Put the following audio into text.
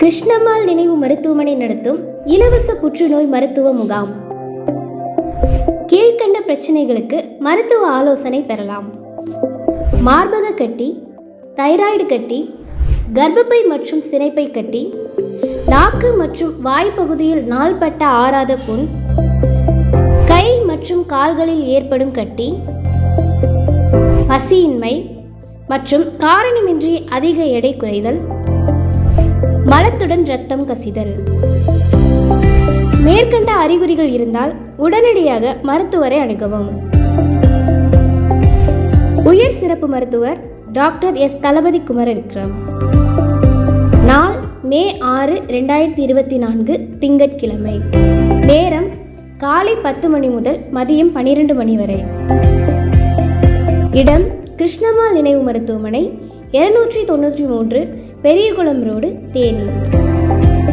கிருஷ்ணம்மாள் நினைவு மருத்துவமனை நடத்தும் இலவச புற்றுநோய் மருத்துவ முகாம். கீழ்க்கண்ட பிரச்சனைகளுக்கு மருத்துவ ஆலோசனை பெறலாம். மார்பக கட்டி தைராய்டு கட்டி கர்ப்பப்பை மற்றும் சினைப்பை கட்டி நாக்கு மற்றும் வாய் பகுதியில் நாள்பட்ட ஆறாத புண் கை மற்றும் கால்களில் ஏற்படும் கட்டி பசியின்மை மற்றும் காரணமின்றி அதிக எடை குறைதல் மலத்துடன் இரத்தம் கசிதல். மேற்கண்ட அறிகுறிகள் இருந்தால் உடனடியாக மருத்துவரை அணுகவும். உயர் சிறப்பு மருத்துவர் டாக்டர் எஸ். தளபதி குமர விக்ரம் நாள் மே ஆறு ரெண்டாயிரத்தி இருபத்தி நான்கு திங்கட்கிழமை. நேரம் காலை பத்து மணி முதல் மதியம் பனிரெண்டு மணி வரை. இடம் கிருஷ்ணம்மாள் நினைவு மருத்துவமனை இருநூற்றி தொண்ணூற்றி மூன்று பெரியகுளம் ரோடு தேனி.